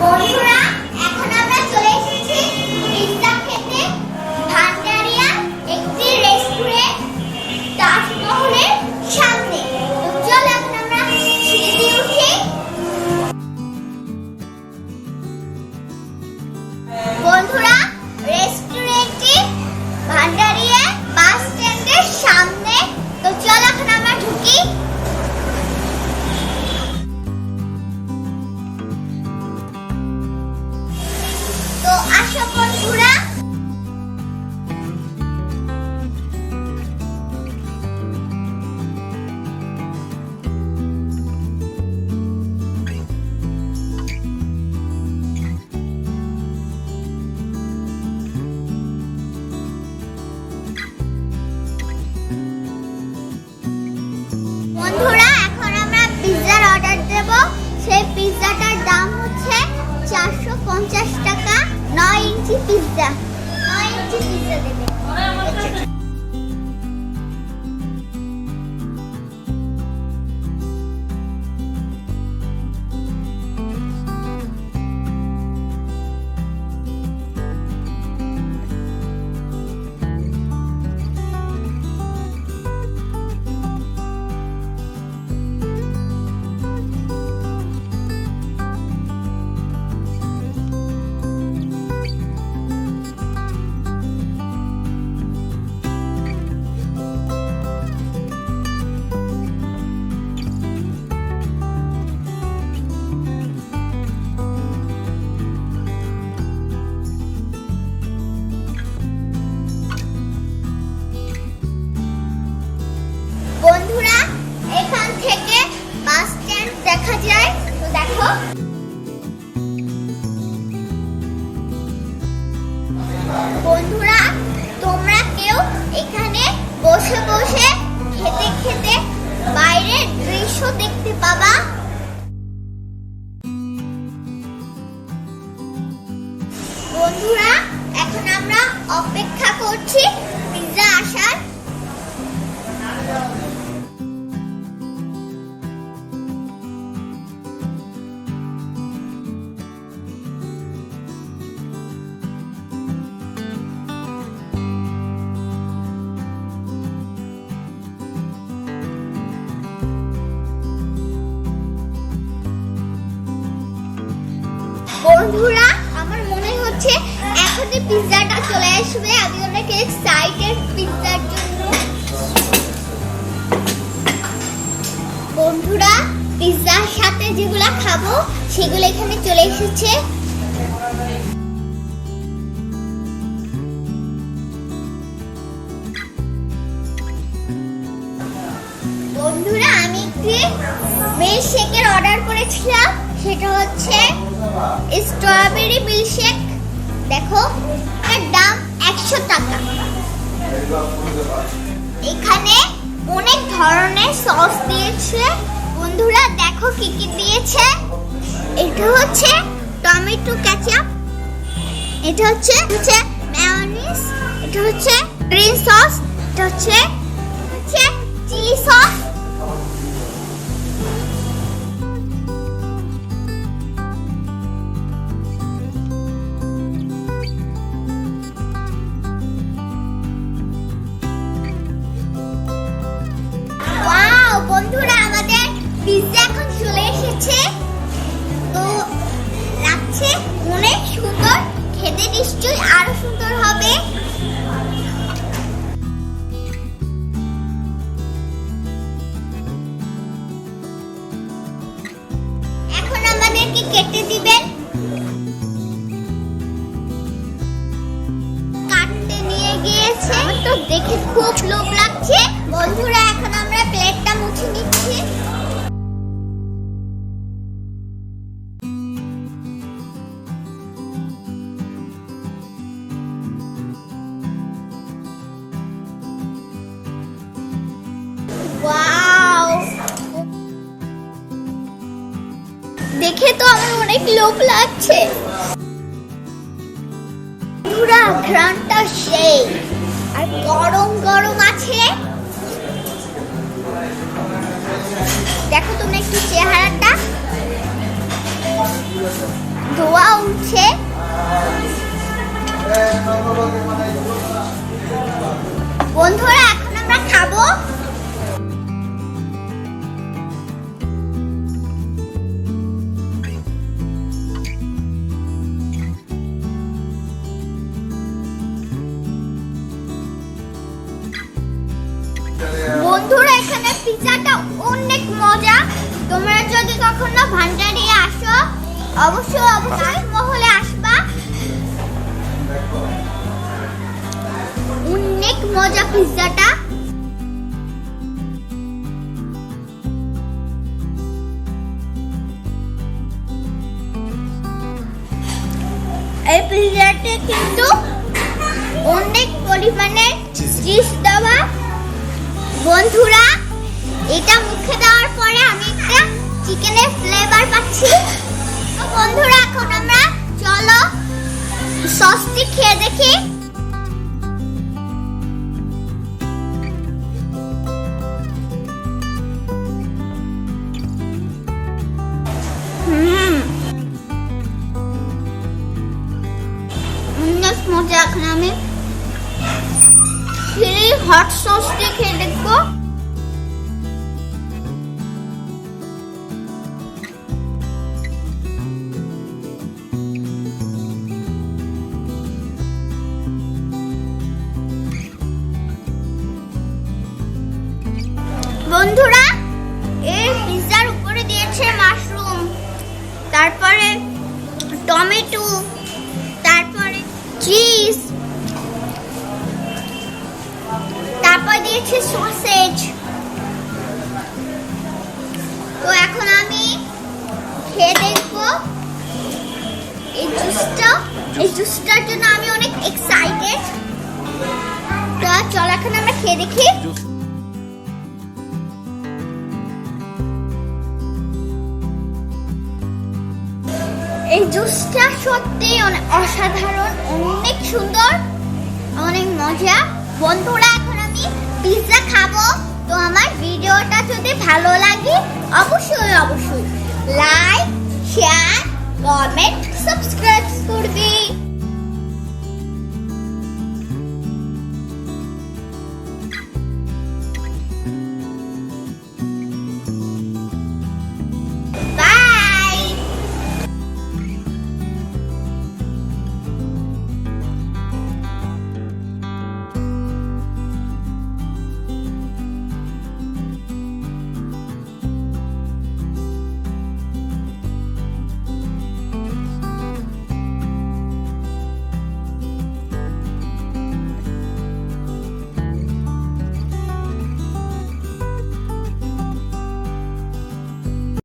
বন্ধুরা ইঞ্চি পিৎজা নয় ইঞ্চি পিৎজা দেবে বন্ধুরা বন্ধুরা, তোমরা কেউ এখানে বসে বসে খেতে খেতে বাইরের দৃশ্য দেখতে পাবা। বন্ধুরা, এখন আমরা অপেক্ষা করছি বন্ধুরা, আমার মনে হচ্ছে এখনই পিৎজাটা চলে আসবে। আমি অনেক এক্সাইটেড পিৎজার জন্য। বন্ধুরা, পিৎজার সাথে যেগুলো খাব, সেগুলো এখানে চলে এসেছে। বন্ধুরা, আমি একটি মিল্ক শেকের অর্ডার করেছিলাম। সেটা হচ্ছে স্ট্রবেরি মিল্কশেক দেখো, এর দাম একশো টাকা। এখানে অনেক ধরনের সস দিয়েছে। বন্ধুরা, দেখো কি কি দিয়েছে। এটা হচ্ছে টমেটো কেচাপ এটা হচ্ছে হচ্ছে মেয়োনিজ এটা হচ্ছে গ্রিন সস এটা হচ্ছে হচ্ছে চিলি সস এসেছে তো লাগছে অনেক সুন্দর খেতে নিশ্চয়ই আরও সুন্দর হবে। এখন আমাদেরকে কেটে দিবেন। কাটতে নিয়ে গিয়েছে। তো দেখে খুব লোভ লাগছে। বন্ধুরা এখন আমরা প্লেটটা মুছে নিচ্ছি। দেখে তো আমার অনেক লোভ লাগছে। পুরা ঘ্রাণটা সেই। আর গরম গরম আছে। দেখো তুমি একটু চেহারাটা। ধোয়া উঠছে। বন্ধুরা, এখন আমরা খাব। বন্ধুরা এখানে পিজাটা অনেক মজা। তোমরা যদি কখনো ভান্ডারি আসো অবশ্যই অবশ্যই মহলে আসবা। অনেক মজা পিজাটা এই পিজাতে কিন্তু অনেক পরিমাণে চিজ দেওয়া বন্ধুরা, এটা মুখে দেওয়ার পরে আমি একটা চিকেনের ফ্লেভার পাচ্ছি। তো বন্ধুরা, এখন আমরা চলো সসটি খেয়ে দেখি। মজা, এখন আমি চিলি হট সস দিয়ে খেয়ে দিয়েছে সসেজ। তো এখন আমি খেয়ে দেখব। এই জুসটা এই জুসটার জন্য আমি অনেক এক্সাইটেড তো চল এখন আমরা খেয়ে দেখি। এই জুসটা সত্যি অনেক অসাধারণ অনেক সুন্দর অনেক মজা। বন্ধুরা পিৎজা খাব। তো আমার ভিডিওটা যদি ভালো লাগে